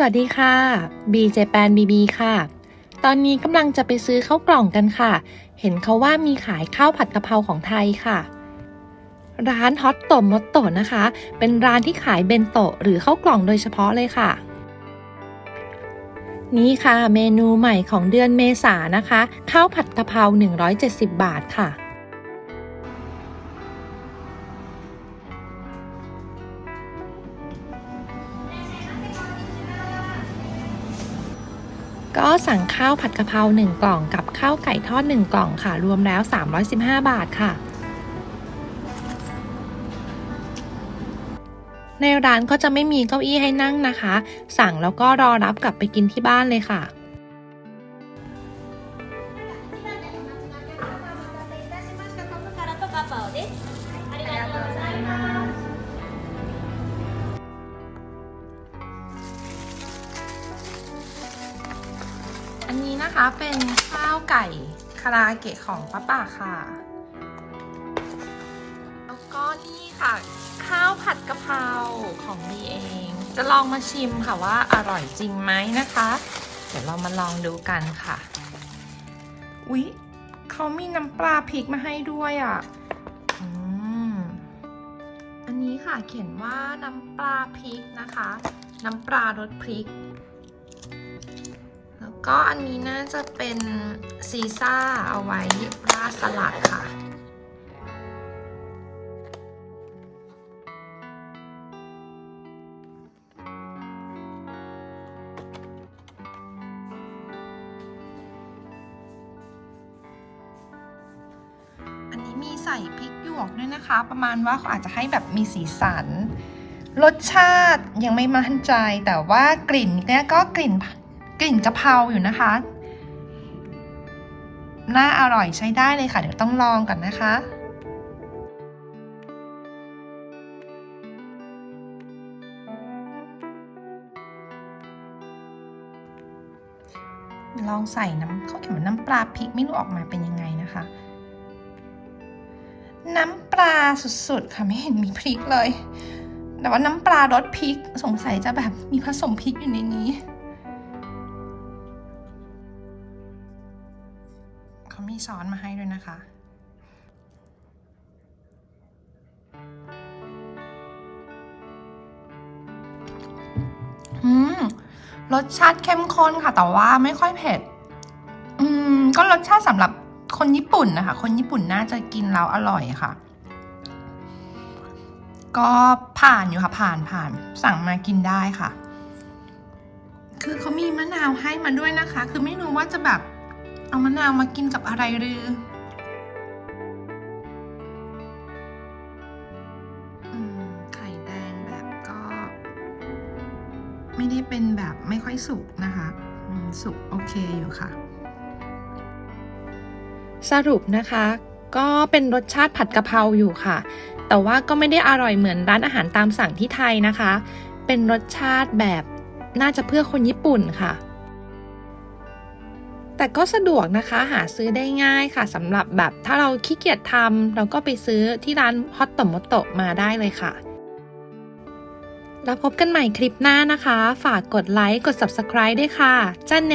สวัสดีค่ะบีเจแปนบีบีค่ะ ตอนนี้กำลังจะไปซื้อข้าวกล่องกันค่ะ เห็นเขาว่ามีขายข้าวผัดกะเพราของไทยค่ะ ร้านฮอตโตมอตโตนะคะ เป็นร้านที่ขายเบนโตะหรือข้าวกล่องโดยเฉพาะเลยค่ะ นี่ค่ะเมนูใหม่ของเดือนเมษานะคะ ข้าวผัดกะเพรา170 บาทค่ะ ก็สั่งข้าวผัดกะเพรา1กล่องกับข้าวไก่ทอด1กล่องค่ะ รวมแล้ว 315 บาทค่ะ ในร้านก็จะไม่มีเก้าอี้ให้นั่งนะคะ สั่งแล้วก็รอรับกลับไปกินที่บ้านเลยค่ะ อันนี้นะคะเป็นข้าวไก่คาราเกะของป้าป่าค่ะ แล้วก็นี่ค่ะ ข้าวผัดกะเพราของบีเอง จะลองมาชิมค่ะว่าอร่อยจริงไหมนะคะ เดี๋ยวเรามาลองดูกันค่ะ อุ๊ยเขามีน้ำปลาพริกมาให้ด้วยอะอันนี้ค่ะเขียนว่าน้ำปลาพริกนะคะ น้ำปลารสพริก ก็อันนี้น่าจะเป็นซีซ่าเอาไว้ราดสลัดค่ะ อันนี้มีใส่พริกหยวกด้วยนะคะ ประมาณว่าเขาอาจจะให้แบบมีสีสัน รสชาติยังไม่มั่นใจแต่ว่ากลิ่นเนี่ยก็กลิ่นก กลิ่นกะเพราอยู่นะคะน่าอร่อยใช้ได้เลยค่ะ เดี๋ยวต้องลองก่อนนะคะ ลองใส่น้ำเขาเขียนว่าน้ำปลาพริกไม่รู้ออกมาเป็นยังไงนะคะ น้ำปลาสุดๆค่ะไม่เห็นมีพริกเลย แต่ว่าน้ำปลารสพริกสงสัยจะแบบมีผสมพริกอยู่ในนี้ เขามีช้อนมาให้ด้วยนะคะ อืม รสชาติเข้มข้นค่ะ แต่ว่าไม่ค่อยเผ็ด อืม ก็รสชาติสำหรับคนญี่ปุ่นนะคะ คนญี่ปุ่นน่าจะกินแล้วอร่อยค่ะ ก็ผ่านอยู่ค่ะ ผ่านผ่าน สั่งมากินได้ค่ะ คือเขามีมะนาวให้มาด้วยนะคะ คือไม่รู้ว่าจะแบบ เอามะนาวมากินกับอะไรหรือไข่แดงแบบก็ ไม่ได้เป็นแบบไม่ค่อยสุกนะคะ สุกโอเคอยู่ค่ะ สรุปนะคะ ก็เป็นรสชาติผัดกะเพราอยู่ค่ะ แต่ว่าก็ไม่ได้อร่อยเหมือนร้านอาหารตามสั่งที่ไทยนะคะ เป็นรสชาติแบบน่าจะเพื่อคนญี่ปุ่นค่ะ แต่ก็สะดวกนะคะหาซื้อได้ง่ายค่ะสำหรับแบบถ้าเราขี้เกียจทำเราก็ไปซื้อที่ร้านฮอตโตมโตมาได้เลยค่ะ แล้วพบกันใหม่คลิปหน้านะคะ ฝากกดไลค์กด Subscribe ด้วยค่ะจ้าเน